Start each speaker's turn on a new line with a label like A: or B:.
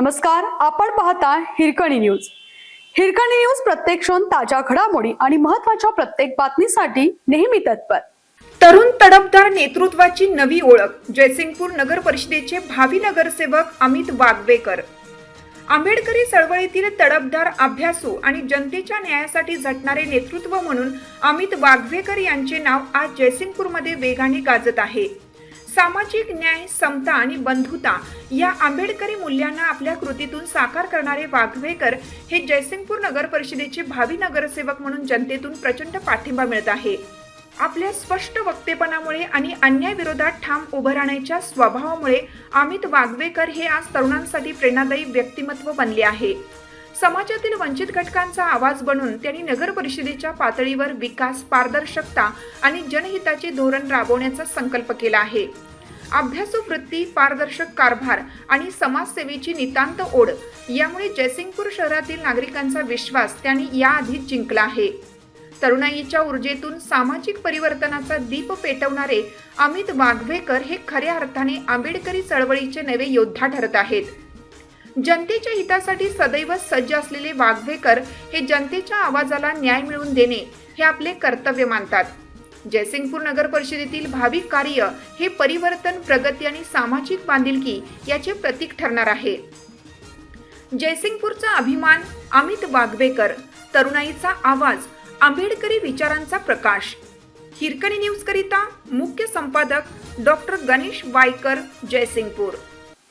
A: नमस्कार आपण पाहता हिरकणी न्यूज. हिरकणी न्यूज प्रत्येक क्षण ताज्या घडामोडी आणि महत्त्वाच्या प्रत्येक बातमीसाठी नेहमी तत्पर.
B: तरुण तडफदार नेतृत्वाची नवी ओळख जयसिंगपूर नगर परिषदेचे भावी नगरसेवक अमित वागवेकर आंबेडकरी चळवळीतील तडफदार अभ्यासू आणि जनतेच्या न्यायासाठी झटणारे नेतृत्व म्हणून अमित वाघवेकर यांचे नाव आज जयसिंगपूरमध्ये वेगाने गाजत आहे. सामाजिक न्याय समता आणि बंधुता या आंबेडकरी मूल्यांना आपल्या कृतीतून साकार करणारे वाघवेकर हे जयसिंगपूर नगर परिषदेचे भावी नगरसेवक म्हणून जनतेतून प्रचंड पाठिंबा मिळत आहे. आपल्या स्पष्ट वक्तेपणामुळे आणि अन्यायविरोधात ठाम उभं राहण्याच्या स्वभावामुळे अमित वाघवेकर हे आज तरुणांसाठी प्रेरणादायी व्यक्तिमत्व बनले आहे. समाजातील वंचित घटकांचा आवाज बनून त्यांनी नगर परिषदेच्या पातळीवर विकास पारदर्शकता आणि जनहिताचे धोरण राबवण्याचा संकल्प केला आहे. अभ्यासू वृत्ती पारदर्शक कारभार आणि समाजसेवेची नितांत ओढ यामुळे जयसिंगपूर शहरातील नागरिकांचा विश्वास त्यांनी याआधीच जिंकला आहे. तरुणाईच्या ऊर्जेतून सामाजिक परिवर्तनाचा दीप पेटवणारे अमित वाघवेकर हे खऱ्या अर्थाने आंबेडकरी चळवळीचे नवे योद्धा ठरत आहेत. जनतेच्या हितासाठी सदैव सज्ज असलेले वाघवेकर हे जनतेच्या आवाजाला न्याय मिळवून देणे हे आपले कर्तव्य मानतात. जयसिंगपूर नगर परिषदेतील भावी कार्य हे परिवर्तन प्रगती आणि सामाजिक बांधिलकी याचे प्रतीक ठरणार आहे. जयसिंगपूरचा अभिमान अमित वाघवेकर तरुणाईचा आवाज आंबेडकरी विचारांचा प्रकाश. हिरकणी न्यूज करिता मुख्य संपादक डॉक्टर गणेश वायकर जयसिंगपूर.